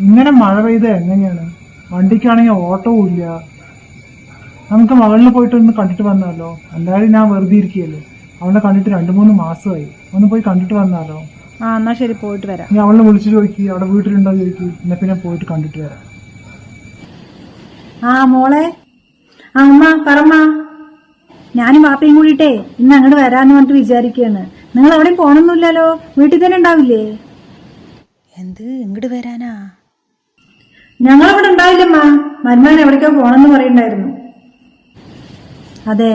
ഇങ്ങനെ മഴ പെയ്ത എങ്ങനെയാണ്? വണ്ടിക്കാണെങ്കിൽ ഓട്ടവും ഇല്ല. നമുക്ക് മകളിൽ പോയിട്ട് ഒന്ന് കണ്ടിട്ട് വന്നാലോ? എന്തായാലും ഞാൻ വെറുതെ ഇരിക്കുകയല്ലേ? അവളെ കണ്ടിട്ട് രണ്ട് മൂന്ന് മാസമായി. ഒന്ന് പോയി കണ്ടിട്ട് വന്നാലോ? ആ എന്നാ ശരി പോയിട്ട് വരാം. ഞാൻ അവളെ വിളിച്ചു ചോദിക്കും അവിടെ വീട്ടിലുണ്ടോ ചോദിക്കും. പിന്നെ പിന്നെ പോയിട്ട് കണ്ടിട്ട് വരാം. ആ മോളെ. ആ അമ്മ പറമ്മ. ഞാനും വാപ്പയും കൂടിയിട്ടേ ഇന്ന് അങ്ങോട്ട് വരാന്ന് പറഞ്ഞിട്ട് വിചാരിക്കുകയാണ്. നിങ്ങൾ എവിടെയും പോണൊന്നുമില്ലല്ലോ? വീട്ടിൽ തന്നെ ഉണ്ടാവില്ലേ? എന്ത്? ഇങ്ങോട്ട് വരാനാ? ഞങ്ങളവിടെ ഉണ്ടാവില്ലമ്മ മരുമകൻ എവിടേക്കോ പോണെന്ന് പറയണ്ടായിരുന്നു അതെ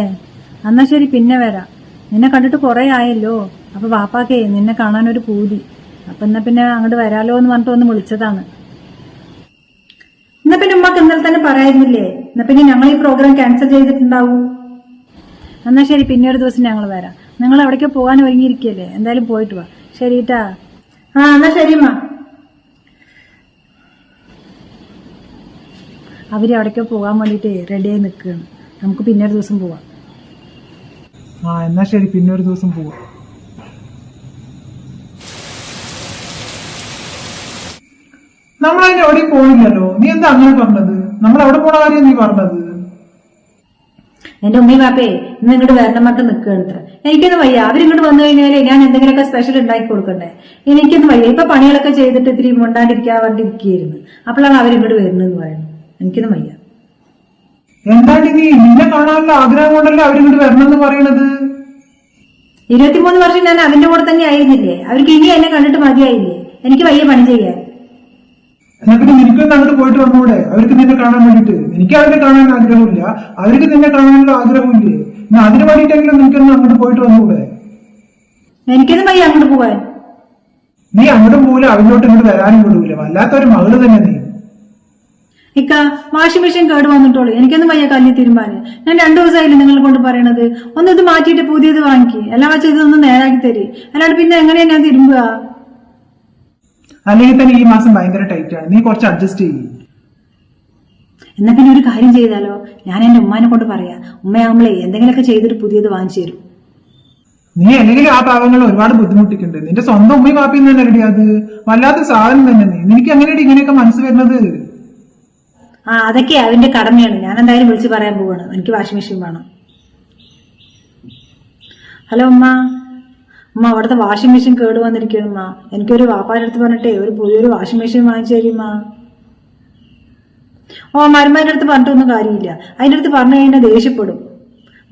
എന്നാ ശരി പിന്നെ വരാം. നിന്നെ കണ്ടിട്ട് കുറെ ആയല്ലോ. അപ്പൊ വാപ്പാക്കേ നിന്നെ കാണാൻ ഒരു പൂതി. അപ്പൊ എന്നാ പിന്നെ അങ്ങോട്ട് വരാലോ എന്ന് പറഞ്ഞിട്ട് ഒന്ന് വിളിച്ചതാണ്. എന്നാ പിന്നെ ഉമ്മക്ക് ഇന്നലെ തന്നെ പറയായിരുന്നില്ലേ? എന്നാ പിന്നെ ഞങ്ങൾ ഈ പ്രോഗ്രാം ക്യാൻസൽ ചെയ്തിട്ടുണ്ടാവൂ? എന്നാ ശരി പിന്നെ ഒരു ദിവസം ഞങ്ങൾ വരാം. നിങ്ങൾ എവിടേക്കോ പോകാൻ ഒരുങ്ങിയിരിക്കല്ലേ? എന്തായാലും പോയിട്ട് വാ. ശരിട്ടാ ആ എന്നാ ശരി അമ്മ അവിടേക്ക് പോകാൻ വേണ്ടിയിട്ട് റെഡിയായി നിൽക്കുകയാണ്. നമുക്ക് പിന്നെ ഒരു ദിവസം പോവാം. ആ എന്നാ ശരി. പിന്നെ ഒരു ദിവസം പോവാം. നമ്മൾ അതിന് എവിടെ പോയില്ലല്ലോ. നീ എന്താ അങ്ങനെ പറഞ്ഞത്? നമ്മൾ അവിടെ പോണ കാര്യം നീ പറഞ്ഞത്. എന്റെ ഉമ്മയും പാപ്പേ ഇന്ന് ഇങ്ങോട്ട് വരണം മക്കൾ നിൽക്കുകയാണ് ഇത്ര. എനിക്കൊന്നും വയ്യ. അവരിങ്ങോട്ട് വന്നു കഴിഞ്ഞാൽ ഞാൻ എന്തെങ്കിലുമൊക്കെ സ്പെഷ്യൽ ഉണ്ടാക്കി കൊടുക്കണ്ടേ? എനിക്കൊന്നും വയ്യ. ഇപ്പൊ പണികളൊക്കെ ചെയ്തിട്ട് ഇത്തിരി മുണ്ടാണ്ടിരിക്കാൻ വേണ്ടിയിരിക്കുകയായിരുന്നു അപ്പോഴാണ് അവരിങ്ങോട്ട് വരുന്നതെന്ന് പറയുന്നത്. എനിക്കൊന്നും വയ്യ. എന്താണ് നീ നിന്നെ കാണാനുള്ള ആഗ്രഹം കൊണ്ടല്ലേ അവരിങ്ങോട്ട് വരണം എന്ന് പറയണത്? ഇരുപത്തിമൂന്ന് വർഷം ഞാൻ അതിന്റെ കൂടെ തന്നെ ആയിരുന്നില്ലേ? അവർക്ക് ഇനി എന്നെ കണ്ടിട്ട് മതിയായില്ലേ? എനിക്ക് വയ്യ പണി ചെയ്യാൻ. എന്നാ പിന്നെ നിനക്കൊന്ന് അങ്ങോട്ട് പോയിട്ട് വന്നൂടെ? അവർക്ക് നിന്നെ കാണാൻ വേണ്ടിട്ട്. എനിക്ക് അവരെ കാണാൻ ആഗ്രഹമില്ല. അവർക്ക് നിന്നെ കാണാനുള്ള ആഗ്രഹമില്ലേ? എന്നാ അതിന് വേണ്ടിയിട്ടെങ്കിലും നിനക്കൊന്ന് അങ്ങോട്ട് പോയിട്ട് വന്നൂടെ? എനിക്കൊന്നും വയ്യ അങ്ങോട്ട് പോവാൻ. നീ അങ്ങോട്ടും പോകില്ല അവരോട്ട് ഇങ്ങോട്ട് വരാനും വിടൂല. വല്ലാത്തൊരു മകൾ തന്നെ നീ. ഇക്ക വാഷിംഗ് മെഷീൻ കേട് വന്നിട്ടുള്ളൂ എനിക്കൊന്നും വയ്യ കല്ലി തീരുമാനം ഞാൻ രണ്ടു ദിവസമായില്ലേ നിങ്ങളെ കൊണ്ട് പറയണത്. ഒന്ന് ഇത് മാറ്റിയിട്ട് പുതിയത് വാങ്ങിക്കി. എല്ലാം വെച്ചാൽ ഇതൊന്ന് നേരാക്കി തരി. അല്ലാണ്ട് പിന്നെ എങ്ങനെയാ ഞാൻ തിരുമ്പുക? അല്ലെങ്കിൽ തന്നെ ഈ മാസം ഭയങ്കര ടൈറ്റ് ആണ്. നീ കുറച്ച് അഡ്ജസ്റ്റ് ചെയ്യും. എന്നാ പിന്നെ ഒരു കാര്യം ചെയ്താലോ? ഞാൻ എന്റെ ഉമ്മാനെ കൊണ്ട് പറയാ. ഉമ്മയാകുമ്പളേ എന്തെങ്കിലുമൊക്കെ ചെയ്തിട്ട് പുതിയത് വാങ്ങിച്ചു തരും. നീ അല്ലെങ്കിൽ ആ പാവങ്ങൾ ഒരുപാട് ബുദ്ധിമുട്ടിക്കുന്നുണ്ട് നിന്റെ സ്വന്തം ഉമ്മയും വാപ്പിയും തന്നെ റെഡി അത്? വല്ലാത്ത സാധനം തന്നെ നീ. നിനക്ക് എങ്ങനെയാണ് ഇങ്ങനെയൊക്കെ മനസ്സ് വരുന്നത്? ആ അതൊക്കെ അവന്റെ കടമയാണ്. ഞാൻ എന്തായാലും വിളിച്ചു പറയാൻ പോവാണ്. എനിക്ക് വാഷിംഗ് മെഷീൻ വേണം. ഹലോ ഉമ്മ. ഉമ്മ അവിടുത്തെ വാഷിംഗ് മെഷീൻ കേട് വന്നിരിക്കുന്നു ഉമ്മ. എനിക്കൊരു വാപ്പാന്റെ അടുത്ത് പറഞ്ഞിട്ടേ ഒരു പുതിയൊരു വാഷിംഗ് മെഷീൻ വാങ്ങിച്ചു തരുമ്മ ഓ മരുമാരുടെ അടുത്ത് പറഞ്ഞിട്ടൊന്നും കാര്യമില്ല. അതിന്റെ അടുത്ത് പറഞ്ഞു കഴിഞ്ഞാൽ ദേഷ്യപ്പെടും.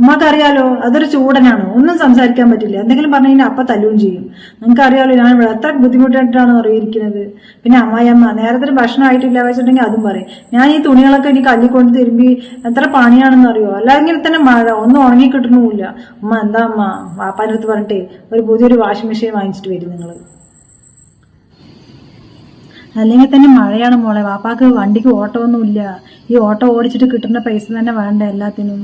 ഉമ്മക്കറിയാലോ അതൊരു ചൂടനാണ്. ഒന്നും സംസാരിക്കാൻ പറ്റില്ല. എന്തെങ്കിലും പറഞ്ഞു കഴിഞ്ഞാൽ അപ്പം തല്ലുകയും ചെയ്യും. നിങ്ങൾക്ക് അറിയാലോ ഞാൻ ഇവിടെ എത്ര ബുദ്ധിമുട്ടായിട്ടാണ് അറിയിരിക്കുന്നത്. പിന്നെ അമ്മായിയമ്മ നേരത്തെ ഭക്ഷണം ആയിട്ടില്ല വെച്ചിട്ടുണ്ടെങ്കിൽ അതും പറയും. ഞാൻ ഈ തുണികളൊക്കെ എനിക്ക് അല്ലിക്കൊണ്ട് തിരുമ്പി എത്ര പണിയാണെന്ന് അറിയോ അല്ലെങ്കിൽ തന്നെ മഴ ഒന്നും ഉണങ്ങി കിട്ടണമില്ല അമ്മ എന്താ അമ്മ വാപ്പാന്റെ അടുത്ത് പറഞ്ഞിട്ടേ ഒരു പുതിയൊരു വാഷിംഗ് മെഷീൻ വാങ്ങിച്ചിട്ട് വരും നിങ്ങൾ അല്ലെങ്കിൽ തന്നെ മഴയാണ് മോളെ. വാപ്പാക്ക് വണ്ടിക്ക് ഓട്ടമൊന്നുമില്ല. ഈ ഓട്ടോ ഓടിച്ചിട്ട് കിട്ടുന്ന പൈസ തന്നെ വേണ്ട എല്ലാത്തിനും.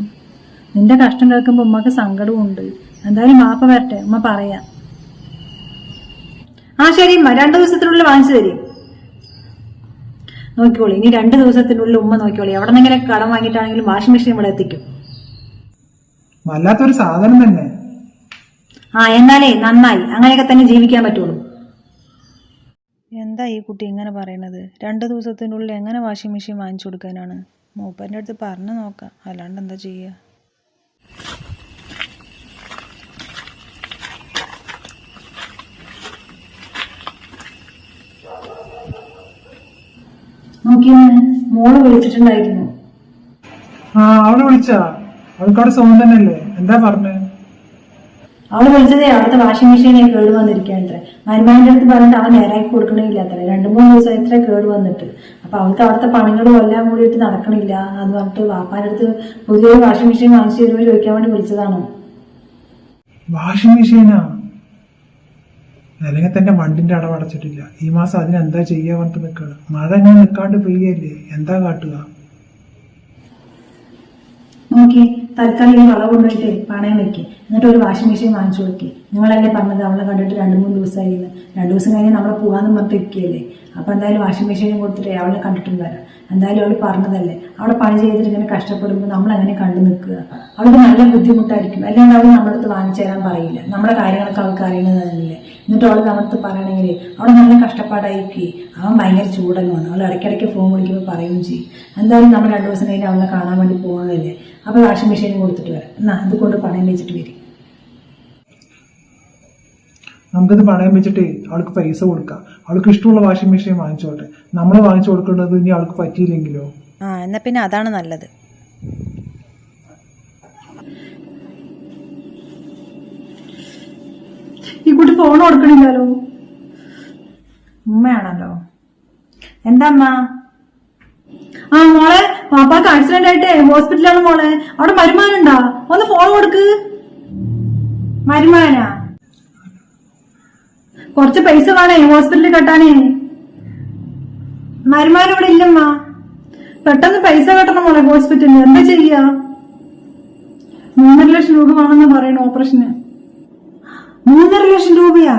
നിന്റെ കഷ്ടം കേൾക്കുമ്പോൾ ഉമ്മക്ക് സങ്കടവും ഉണ്ട് എന്തായാലും മാപ്പ വരട്ടെ ഉമ്മ പറയാം. ആ ശരി ഉമ്മ. രണ്ടു ദിവസത്തിനുള്ളിൽ വാങ്ങിച്ചു തരും. നോക്കിക്കോളൂ ഇനി രണ്ട് ദിവസത്തിനുള്ളിൽ ഉമ്മ നോക്കിക്കോളി. എവിടെ നിന്നെങ്കിലും കടം വാങ്ങിയിട്ടാണെങ്കിലും വാഷിംഗ് മെഷീൻ ഇവിടെ എത്തിക്കും. വല്ലാത്തൊരു സാധനം തന്നെ. ആ എന്നാലേ നന്നായി. അങ്ങനെയൊക്കെ തന്നെ ജീവിക്കാൻ പറ്റുള്ളൂ. എന്താ ഈ കുട്ടി ഇങ്ങനെ പറയണത് രണ്ട് ദിവസത്തിനുള്ളിൽ എങ്ങനെ വാഷിംഗ് മെഷീൻ വാങ്ങിച്ചു കൊടുക്കാനാണ്? മൂപ്പന്റെ അടുത്ത് പറഞ്ഞു നോക്കാം. അല്ലാണ്ട് എന്താ ചെയ്യുക നോക്കിയൊന്ന് മോൾ വിളിച്ചിട്ടുണ്ടായിരുന്നു. ആ അവൾ വിളിച്ചാ അവൾക്കവിടെ സുഖം തന്നെയല്ലേ? എന്താ പറഞ്ഞേ? അവൾ വിളിച്ചത് അവിടുത്തെ വാഷിംഗ് മെഷീൻ കേട് വന്നിരിക്കുകയാണ് മരുമാന്റെ അടുത്ത് പറഞ്ഞിട്ട് അവൻ നേരാക്കി കൊടുക്കണില്ല അത്ര രണ്ടു മൂന്ന് ദിവസം ഇത്ര കേട് വന്നിട്ട്. അപ്പൊ അവൾക്ക് അവിടുത്തെ പണികളും എല്ലാം കൂടിയിട്ട് നടക്കണില്ല എന്ന് പറഞ്ഞിട്ട് വാപ്പാന്റെ അടുത്ത് പുതിയൊരു വാഷിംഗ് മെഷീൻ വാങ്ങിച്ചു തരുമോ ചോദിക്കാൻ വേണ്ടി വിളിച്ചതാണ്. വാഷിംഗ് മെഷീനാ അല്ലെങ്കിൽ തന്നെ വണ്ടിന്റെ അടവ് അടച്ചിട്ടില്ല ഈ മാസം അതിന് എന്താ ചെയ്യാൻ പറഞ്ഞിട്ട് നിൽക്കണം മഴ ഞാൻ നിൽക്കാണ്ട് പെയ്യല്ലേ? എന്താ കാട്ടുക? നോക്കി തൽക്കാലം ഈ വള കൊണ്ടുപോയിട്ട് പണയം വെക്കുക എന്നിട്ട് ഒരു വാഷിംഗ് മെഷീൻ വാങ്ങിച്ചു കൊടുക്കുക നിങ്ങളല്ലേ പറഞ്ഞത് അവളെ കണ്ടിട്ട് രണ്ട് മൂന്ന് ദിവസമായി രണ്ട് ദിവസം കഴിഞ്ഞ് നമ്മളെ പോകാമെന്ന് പറഞ്ഞിട്ട് അപ്പോൾ അപ്പൊ എന്തായാലും വാഷിംഗ് മെഷീനും കൊടുത്തിട്ട് അവളെ കണ്ടിട്ടും വരാം. എന്തായാലും അവൾ പറഞ്ഞതല്ലേ. അവളെ പണി ചെയ്തിട്ട് ഇങ്ങനെ കഷ്ടപ്പെടുമ്പോൾ നമ്മൾ അങ്ങനെ കണ്ടു നിൽക്കുക. അവൾക്ക് നല്ല ബുദ്ധിമുട്ടായിരിക്കും. അല്ലാണ്ട് അവൾ നമ്മുടെ അടുത്ത് വാങ്ങിച്ചു തരാൻ പറയില്ല. നമ്മുടെ കാര്യങ്ങളൊക്കെ അവൾക്ക് അറിയുന്നതല്ലേ എന്നിട്ട് അവൾ നമ്മുടെ പറയണമെങ്കിൽ അവൾ നല്ല കഷ്ടപ്പാടായിരിക്കും. അവൻ ഭയങ്കര ചൂടലുമാണ് അവൾ ഇടയ്ക്കിടയ്ക്ക് ഫോൺ വിളിക്കുമ്പോൾ പറയുകയും ചെയ്യും. എന്തായാലും നമ്മൾ രണ്ട് ദിവസം കഴിഞ്ഞ് അവളെ കാണാൻ വേണ്ടി പോകുന്നതല്ലേ അപ്പോൾ വാഷിംഗ് മെഷീനും കൊടുത്തിട്ട് വരാം. എന്നാ ഇത് കൊണ്ട് പണയം വെച്ചിട്ട് വരും. നമുക്കിത് പണയം വെച്ചിട്ട് അവൾക്ക് പൈസ കൊടുക്കാം. അവൾക്ക് ഇഷ്ടമുള്ള വാഷിംഗ് മെഷീൻ വാങ്ങിച്ചോട്ടെ. നമ്മൾ വാങ്ങിച്ചു കൊടുക്കേണ്ടത് ഇനി അവൾക്ക് പറ്റിയില്ലെങ്കിലോ? ആ എന്നാ പിന്നെ അതാണ് നല്ലത്. ഈ കുട്ടി ഫോൺ കൊടുക്കണില്ലല്ലോ. ഉമ്മയാണല്ലോ. എന്താ അമ്മ? ആ മോളെ പാപ്പാക്ക് ആക്സിഡന്റ് ആയിട്ട് ഹോസ്പിറ്റലാണ് മോളെ. അവിടെ മരുമാനുണ്ടാ? ഒന്ന് ഫോൺ കൊടുക്ക്. മരുമാനാ? കുറച്ച് പൈസ വേണേ ഹോസ്പിറ്റലിൽ കെട്ടാനേ. മരുമാൻ ഇവിടെ ഇല്ലമ്മ. പെട്ടെന്ന് പൈസ കെട്ടണം മോളെ ഹോസ്പിറ്റലിൽ എന്താ ചെയ്യാ? മൂന്നര ലക്ഷം രൂപ വേണമെന്ന് പറയണു ഓപ്പറേഷന് മൂന്നര ലക്ഷം രൂപയാ?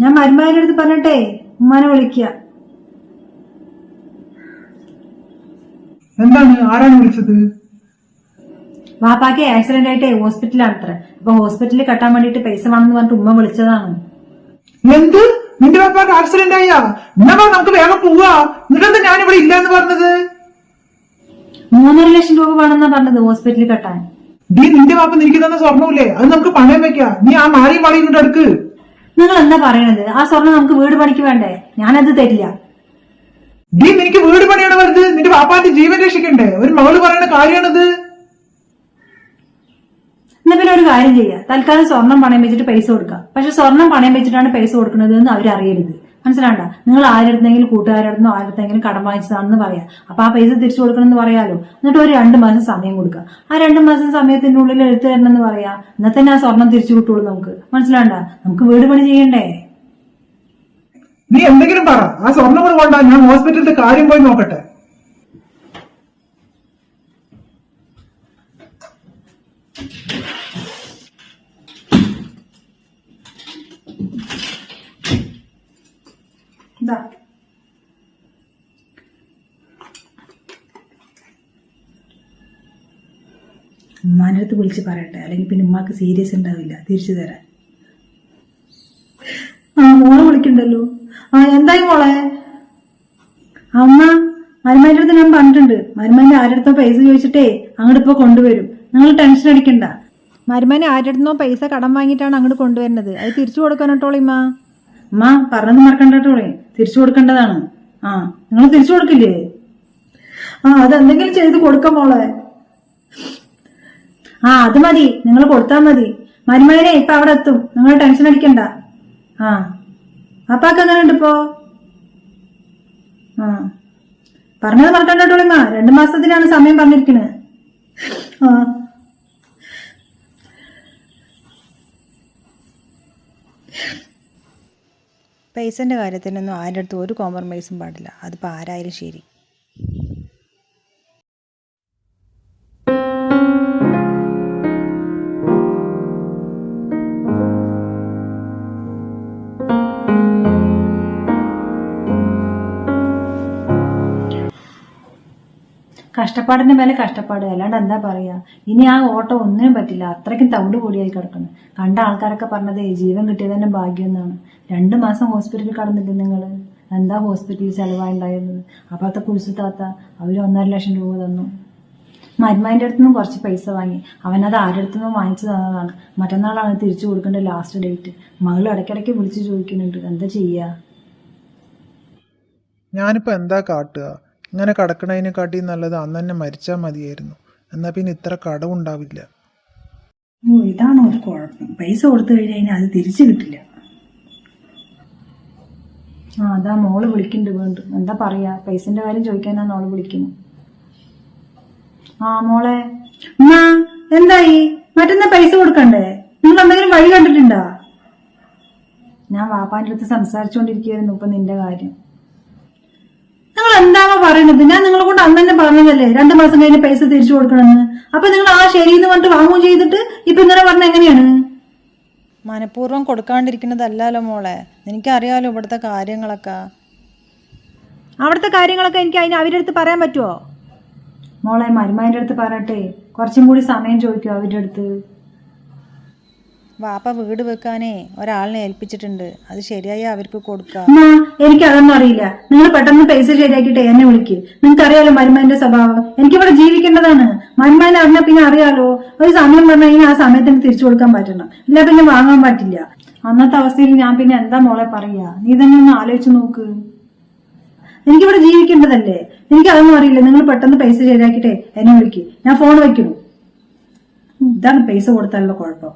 ഞാൻ മരുമാരുടെ അടുത്ത് പറഞ്ഞിട്ടെ ഉമ്മാനെ വിളിക്കുക എന്താണ്? ആരാണ് വിളിച്ചത്? വാപ്പാക്ക് ആക്സിഡന്റ് ആയിട്ട് ഹോസ്പിറ്റലാണ് അത്ര അപ്പൊ ഹോസ്പിറ്റലിൽ കെട്ടാൻ വേണ്ടിട്ട് പൈസ വേണമെന്ന് പറഞ്ഞിട്ട് ഉമ്മ വിളിച്ചതാണ്. എന്ത്? നിന്റെ വാപ്പാക്ക് ആക്സിഡന്റ് ആയാ? എന്നാ നമുക്ക് വേഗം പോവാ. എന്നിട്ടെന്താ ഞാൻ ഇവിടെ ഇല്ല എന്ന് പറഞ്ഞത്? മൂന്നര ലക്ഷം രൂപ വേണമെന്നാ പറഞ്ഞത് ഹോസ്പിറ്റലിൽ കെട്ടാൻ. ഡീ നിന്റെ വാപ്പ നിനക്ക് തന്ന സ്വർണമില്ലേ അത് നമുക്ക് പണയം വെക്കാം. നീ ആ മാറി മാറി ഇങ്ങോട്ട് എടുക്ക്. നിങ്ങൾ എന്താ പറയണത്? ആ സ്വർണം നമുക്ക് വീട് പണിക്ക് വേണ്ടേ? ഞാനത് തരില്ല. ഡീ നിനക്ക് വീട് പണിയാണ് വരുന്നത് നിന്റെ പാപ്പാന്റെ ജീവൻ രക്ഷിക്കണ്ടേ. ഒരു മകൾ പറയുന്ന കാര്യമാണത്. എന്നാ പിന്നെ ഒരു കാര്യം ചെയ്യാം. തൽക്കാലം സ്വർണം പണയം വെച്ചിട്ട് പൈസ കൊടുക്കാം. പക്ഷെ സ്വർണം പണയം വെച്ചിട്ടാണ് പൈസ കൊടുക്കുന്നത് എന്ന് അവരറിയരുത്. മനസ്സിലാണ്ട? നിങ്ങൾ ആരുടെങ്കിലും കൂട്ടുകാരുടെ ആരുടെങ്കിലും കടം വാങ്ങിച്ചതാണെന്ന് പറയാം. അപ്പൊ ആ പൈസ തിരിച്ചു കൊടുക്കണമെന്ന് പറയാലോ? എന്നിട്ട് ഒരു രണ്ട് മാസം സമയം കൊടുക്കുക ആ രണ്ട് മാസം സമയത്തിനുള്ളിൽ എടുത്തു തരണമെന്ന് പറയാ. എന്നാൽ തന്നെ ആ സ്വർണം തിരിച്ചു കിട്ടുള്ളൂ നമുക്ക്. മനസ്സിലാണ്ട? നമുക്ക് വീട് പണി ചെയ്യണ്ടേ? നീ എന്തെങ്കിലും പറ. ആ സ്വർണം കൂടെ കൊണ്ടാ ഞാൻ ഹോസ്പിറ്റലിന്റെ കാര്യം പോയി നോക്കട്ടെ. അടുത്ത് വിളിച്ച് പറയട്ടെ. അല്ലെങ്കിൽ പിന്നെ ഉമ്മാക്ക് സീരിയസ് ഉണ്ടാവില്ല. തിരിച്ചു തരാൻ. ആ മോളെ വിളിക്കണ്ടല്ലോ? ആ എന്തായി മോളെ? അമ്മ മരുമാന്റെ അടുത്ത് ഞാൻ പറഞ്ഞിട്ടുണ്ട്. മരുമാന്റെ ആരുടെ പൈസ ചോദിച്ചിട്ടേ അങ്ങോട്ട് ഇപ്പൊ കൊണ്ടുവരും. നിങ്ങൾ ടെൻഷൻ അടിക്കണ്ട. മരുമാനെ ആരുടെ പൈസ കടം വാങ്ങിയിട്ടാണ് അങ്ങോട്ട് കൊണ്ടുവരുന്നത്. അത് തിരിച്ചു കൊടുക്കാനോട്ടോളിമ്മ അമ്മ പറഞ്ഞത് മറക്കണ്ടോളെ തിരിച്ചു കൊടുക്കേണ്ടതാണ്. ആ നിങ്ങൾ തിരിച്ചു കൊടുക്കില്ലേ? ആ അതെന്തെങ്കിലും ചെയ്ത് കൊടുക്കാം മോളെ. ആ അത് മതി. നിങ്ങൾ കൊടുത്താൽ മതി. മരുമകനെ ഇപ്പൊ അവിടെ എത്തും. നിങ്ങൾ ടെൻഷൻ അടിക്കണ്ട. ആ. അപ്പാക്ക് എങ്ങനെ ഉണ്ട് ഇപ്പോ ആ. പറഞ്ഞത് മറക്കണ്ടോളിമ്മ രണ്ടു മാസത്തിനാണ് സമയം പറഞ്ഞിരിക്കുന്നത് ആ. പൈസന്റെ കാര്യത്തിനൊന്നും ആരുടെ അടുത്തും ഒരു കോംപ്രമൈസും പാടില്ല. അതിപ്പോൾ ആരായാലും ശരി. കഷ്ടപ്പാടിന്റെ മേലെ കഷ്ടപ്പാട്. അല്ലാണ്ട് എന്താ പറയാ? ഇനി ആ ഓട്ടം ഒന്നിനും പറ്റില്ല. അത്രയ്ക്കും തവിട് കൂടിയായി കിടക്കുന്നു. കണ്ട ആൾക്കാരൊക്കെ പറഞ്ഞത് ജീവൻ കിട്ടിയത് തന്നെ ഭാഗ്യം എന്നാണ് രണ്ടു മാസം ഹോസ്പിറ്റലിൽ കടന്നില്ലേ നിങ്ങൾ എന്താ ഹോസ്പിറ്റലിൽ ഉണ്ടായിരുന്നത് അപ്പോഴത്തെ കുരിശു താത്ത അവർ ഒന്നര ലക്ഷം രൂപ തന്നു. മരുമാന്റെ അടുത്ത് നിന്നും കുറച്ച് പൈസ വാങ്ങി. അവനത് ആരുടെ അടുത്തു നിന്നും വാങ്ങിച്ചു തന്നതാണ്. മറ്റന്നാളാണ് തിരിച്ചു കൊടുക്കേണ്ട ലാസ്റ്റ് ഡേറ്റ് മകൾ ഇടയ്ക്കിടയ്ക്ക് വിളിച്ച് ചോദിക്കുന്നുണ്ട്. എന്താ ചെയ്യുക ഞാനിപ്പോ എന്താ കാട്ടുക? ഇങ്ങനെ കടക്കണതിനെക്കാട്ടി നല്ലത് അന്ന് തന്നെ മരിച്ചാൽ മതിയായിരുന്നു. എന്നാ പിന്നെ ഇത്ര കടവുണ്ടാവില്ല ഓ ഇതാണ് ഒരു കുഴപ്പം? പൈസ കൊടുത്തു കഴിഞ്ഞാൽ അത് തിരിച്ചു കിട്ടില്ല. ആ അതാ മോൾ വിളിക്കുന്നുണ്ട് വീണ്ടും. എന്താ പറയാ? പൈസന്റെ കാര്യം ചോദിക്കാനാണ് മോൾ വിളിക്കുന്നത് ആ മോളെ. എന്തായി? മറ്റന്നാ പൈസ കൊടുക്കണ്ടേ? നിങ്ങൾ എന്തെങ്കിലും വഴി കണ്ടിട്ടുണ്ടോ? ഞാൻ വാപ്പാന്റെ അടുത്ത് സംസാരിച്ചുകൊണ്ടിരിക്കുകയായിരുന്നു ഇപ്പൊ നിന്റെ കാര്യം. നിങ്ങൾ എന്താണോ പറയണത്? ഞാൻ നിങ്ങളെ കൊണ്ട് അന്ന് തന്നെ പറഞ്ഞതല്ലേ രണ്ടു മാസം കഴിഞ്ഞ് പൈസ തിരിച്ചു കൊടുക്കണമെന്ന്. അപ്പൊ നിങ്ങൾ ആ ശരി എന്ന് പറഞ്ഞിട്ട് വാങ്ങുകയും ചെയ്തിട്ട് ഇപ്പൊ ഇങ്ങനെ പറഞ്ഞ എങ്ങനെയാണ്? മനഃപൂർവം കൊടുക്കാണ്ടിരിക്കുന്നതല്ലല്ലോ മോളെ. എനിക്കറിയാലോ ഇവിടുത്തെ കാര്യങ്ങളൊക്കെ. അവിടുത്തെ കാര്യങ്ങളൊക്കെ എനിക്ക് അതിന് അവരുടെ അടുത്ത് പറയാൻ പറ്റുമോ മോളെ മരുമാന്റെ അടുത്ത് പറയട്ടെ. കുറച്ചും കൂടി സമയം ചോദിക്കും അവരുടെ അടുത്ത്. വാപ്പ വീട് വെക്കാനേ ഒരാളിനെ ഏൽപ്പിച്ചിട്ടുണ്ട്. അത് ശരിയായി അവർക്ക് കൊടുക്കാം. എനിക്ക് അതൊന്നും അറിയില്ല. നിങ്ങൾ പെട്ടെന്ന് പൈസ ശരിയാക്കിയിട്ട് എന്നെ വിളിക്ക്. നിങ്ങൾക്ക് അറിയാലോ മരുമാന്റെ സ്വഭാവം. എനിക്കിവിടെ ജീവിക്കേണ്ടതാണ്. മരുമാനെ അറിഞ്ഞാൽ പിന്നെ അറിയാലോ. ഒരു സമയം പറഞ്ഞു കഴിഞ്ഞാൽ ആ സമയത്തിന് തിരിച്ചു കൊടുക്കാൻ പറ്റണം. ഇല്ല പിന്നെ വാങ്ങാൻ പറ്റില്ല. അന്നത്തെ അവസ്ഥയിൽ ഞാൻ പിന്നെ എന്താ മോളെ പറയാ? നീ തന്നെ ഒന്ന് ആലോചിച്ച് നോക്ക്. എനിക്കിവിടെ ജീവിക്കേണ്ടതല്ലേ? എനിക്ക് അതൊന്നും അറിയില്ല. നിങ്ങൾ പെട്ടെന്ന് പൈസ ശരിയാക്കിയിട്ടേ എന്നെ വിളിക്ക്. ഞാൻ ഫോൺ വെക്കണം ഇതാണ് പൈസ കൊടുത്താലുള്ള കുഴപ്പം.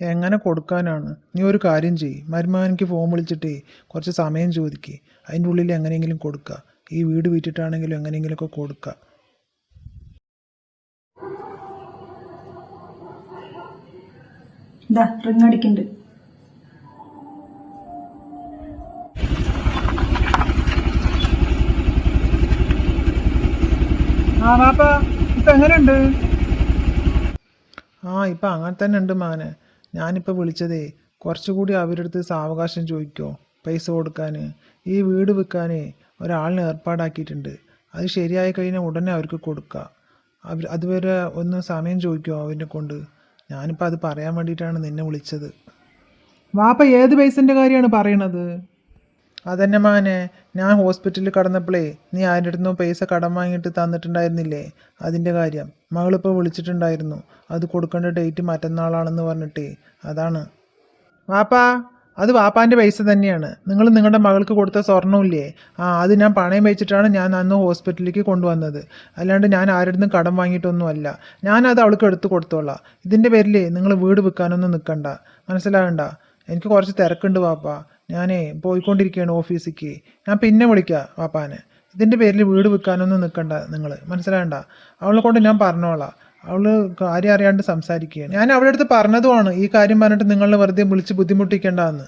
എങ്ങനെ കൊടുക്കാനാണ്? നീ ഒരു കാര്യം ചെയ്യ്. മരുമാനിക്ക് ഫോൺ വിളിച്ചിട്ടേ കുറച്ച് സമയം ചോദിക്ക്. അതിന്റെ ഉള്ളിൽ എങ്ങനെയെങ്കിലും കൊടുക്കുക ഈ വീട് വിറ്റിട്ടാണെങ്കിലും എങ്ങനെയെങ്കിലുമൊക്കെ കൊടുക്കുക ഇതാ റിങ് അടിക്കുന്നുണ്ട് ആ വാപ്പ ഇപ്പം എങ്ങനെയുണ്ട് ആ ഇപ്പം അങ്ങനെ തന്നെ ഉണ്ട് മാനെ. ഞാനിപ്പോൾ വിളിച്ചതേ കുറച്ചുകൂടി അവരുടെ അടുത്ത് സാവകാശം ചോദിക്കോ പൈസ കൊടുക്കാൻ ഈ വീട് വിൽക്കാനേ ഒരാളിനെ ഏർപ്പാടാക്കിയിട്ടുണ്ട്. അത് ശരിയായി കഴിഞ്ഞാൽ ഉടനെ അവർക്ക് കൊടുക്കുക അവർ അതുവരെ ഒന്ന് സമയം ചോദിക്കുമോ അവനെ കൊണ്ട്. ഞാനിപ്പോൾ അത് പറയാൻ വേണ്ടിയിട്ടാണ് നിന്നെ വിളിച്ചത്. വാപ്പ ഏത് പൈസന്റെ കാര്യമാണ് പറയണത്? അതന്നെ മാനെ ഞാൻ ഹോസ്പിറ്റലിൽ കടന്നപ്പോഴേ നീ ആരുടെ അടുത്തുനിന്നോ പൈസ കടം വാങ്ങിയിട്ട് തന്നിട്ടുണ്ടായിരുന്നില്ലേ? അതിന്റെ കാര്യം. മകളിപ്പോൾ വിളിച്ചിട്ടുണ്ടായിരുന്നു. അത് കൊടുക്കേണ്ട ഡേറ്റ് മറ്റന്നാളാണെന്ന് പറഞ്ഞിട്ടേ. അതാണ്. വാപ്പാ അത് വാപ്പാന്റെ പൈസ തന്നെയാണ്. നിങ്ങൾ നിങ്ങളുടെ മകൾക്ക് കൊടുത്ത സ്വർണമില്ലേ ആ അത് ഞാൻ പണയം വെച്ചിട്ടാണ് ഞാൻ അന്ന് ഹോസ്പിറ്റലിലേക്ക് കൊണ്ടുവന്നത്. അല്ലാണ്ട് ഞാൻ ആരുടെ നിന്നും കടം വാങ്ങിയിട്ടൊന്നുമല്ല. ഞാനത് അവൾക്ക് എടുത്ത് കൊടുത്തോളാം. ഇതിന്റെ പേരിൽ നിങ്ങൾ വീട് വിൽക്കാനൊന്നും നിൽക്കണ്ട. മനസ്സിലാകണ്ട? എനിക്ക് കുറച്ച് തിരക്കുണ്ട് വാപ്പാ. ഞാനേ പോയിക്കൊണ്ടിരിക്കുകയാണ് ഓഫീസിലേക്ക്. ഞാൻ പിന്നെ വിളിക്കാം വാപ്പാനെ. ഇതിന്റെ പേരിൽ വീട് വിൽക്കാനൊന്നും നിൽക്കണ്ട നിങ്ങൾ മനസ്സിലാകണ്ട അവളെ കൊണ്ട് ഞാൻ പറഞ്ഞോളാം. അവൾ കാര്യം അറിയാണ്ട് സംസാരിക്കുകയാണ്. ഞാൻ അവളുടെ അടുത്ത് പറഞ്ഞതുമാണ് ഈ കാര്യം പറഞ്ഞിട്ട് നിങ്ങളെ വെറുതെ വിളിച്ച് ബുദ്ധിമുട്ടിക്കേണ്ടെന്ന്.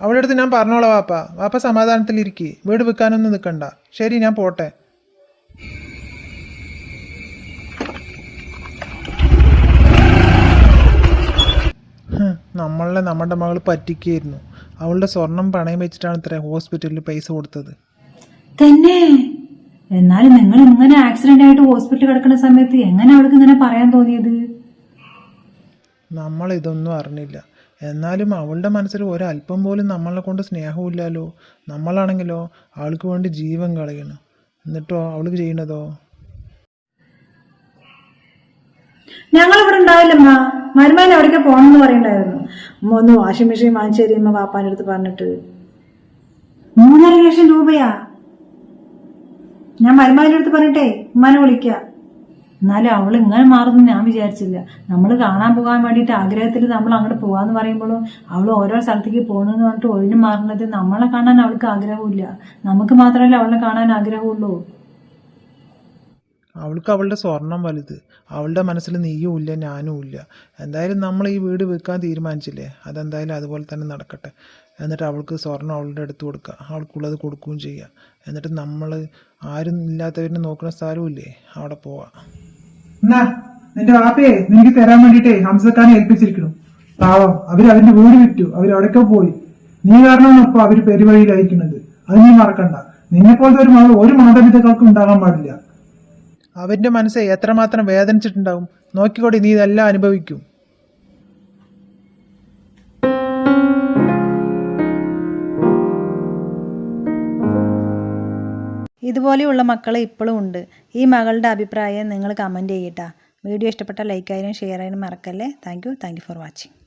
അവളുടെ അടുത്ത് ഞാൻ പറഞ്ഞോളാം വാപ്പ. വാപ്പ സമാധാനത്തിലിരിക്കുക വീട് വിൽക്കാനൊന്നും നിൽക്കണ്ട ശരി ഞാൻ പോട്ടെ. നമ്മളെ നമ്മുടെ മകൾ പറ്റിക്കുകയായിരുന്നു അവളുടെ സ്വർണം പണയം വെച്ചിട്ടാണ് ഇത്ര ഹോസ്പിറ്റലിൽ പൈസ കൊടുത്തത്. തന്നെ. എന്നാൽ നിങ്ങൾ ഇങ്ങനെ ആക്സിഡന്റ് ആയിട്ട് ഹോസ്പിറ്റലിൽ കിടക്കുന്ന സമയത്ത് എങ്ങനെ അവൾക്ക് ഇങ്ങനെ പറയാൻ തോന്നിയത്? നമ്മൾ ഇതൊന്നും അറിഞ്ഞില്ല. എന്നാലും അവളുടെ മനസ്സിൽ ഒരല്പം പോലും നമ്മളെ കൊണ്ട് സ്നേഹമില്ലല്ലോ നമ്മളാണെങ്കിലോ അവൾക്ക് വേണ്ടി ജീവൻ കളയണം. എന്നിട്ടോ അവൾക്ക് ചെയ്യണതോ? ഞങ്ങൾ ഇവിടെ ഉണ്ടാവില്ലമ്മ. മരുമാൻ എവിടേക്ക് പോണെന്ന് പറയണ്ടായിരുന്നു. അമ്മ ഒന്ന് വാഷിംഗ് മെഷീൻ വാങ്ങിച്ചു അമ്മ വാപ്പാന്റെ അടുത്ത് പറഞ്ഞിട്ട്. മൂന്നര ലക്ഷം രൂപയാ. ഞാൻ മരുമാന്റെ അടുത്ത് പറഞ്ഞിട്ടേ ഉമ്മാനെ വിളിക്ക. എന്നാലും അവൾ ഇങ്ങനെ മാറുന്നു ഞാൻ വിചാരിച്ചില്ല. നമ്മൾ കാണാൻ പോകാൻ വേണ്ടിയിട്ട് ആഗ്രഹത്തിൽ നമ്മൾ അങ്ങോട്ട് പോകാന്ന് പറയുമ്പോഴും അവൾ ഓരോ സ്ഥലത്തേക്ക് പോകണമെന്ന് പറഞ്ഞിട്ട് ഒഴിഞ്ഞു മാറുന്നത് നമ്മളെ കാണാൻ അവൾക്ക് ആഗ്രഹമില്ല നമുക്ക് മാത്രമല്ല അവളെ കാണാൻ ആഗ്രഹമുള്ളൂ അവൾക്ക് അവളുടെ സ്വർണം വലുത്. അവളുടെ മനസ്സിൽ നീയും ഇല്ല ഞാനും ഇല്ല. എന്തായാലും നമ്മൾ ഈ വീട് വിൽക്കാൻ തീരുമാനിച്ചില്ലേ? അതെന്തായാലും അതുപോലെ തന്നെ നടക്കട്ടെ. എന്നിട്ട് അവൾക്ക് സ്വർണം അവളുടെ അടുത്ത് കൊടുക്കുക. അവൾക്കുള്ളത് കൊടുക്കുകയും ചെയ്യുക. എന്നിട്ട് നമ്മൾ ആരും ഇല്ലാത്തവരിനെ നോക്കുന്ന സ്ഥലമില്ലേ അവിടെ പോവാം. നിന്റെ വാപ്പയെ നിനക്ക് തരാൻ വേണ്ടിട്ടേ ഹംസക്കാനെ ഏൽപ്പിച്ചിരിക്കണം പാവം അവർ അവരുടെ വീട് വിറ്റു. അവിടേക്ക് പോയി. നീ കാരണമാണ് ഇപ്പൊ അവർ പെരുവഴിയിലയക്കുന്നത് അത് നീ മറക്കണ്ട. നിന്നെ ഒരു ഒരു മാതാപിതാക്കൾക്കും ഉണ്ടാകാൻ പാടില്ല. അവന്റെ മനസ്സ് എത്രമാത്രം വേദനിച്ചിട്ടുണ്ടാവും? നോക്കിക്കോടി നീ ഇതെല്ലാം അനുഭവിക്കും. ഇതുപോലെയുള്ള മക്കൾ ഇപ്പോഴും ഉണ്ട്. ഈ മകളുടെ അഭിപ്രായം നിങ്ങൾ കമന്റ് ചെയ്യട്ടാ. വീഡിയോ ഇഷ്ടപ്പെട്ട ലൈക്കായാലും ഷെയർ ആയാലും മറക്കല്ലേ? Thank you thank you for watching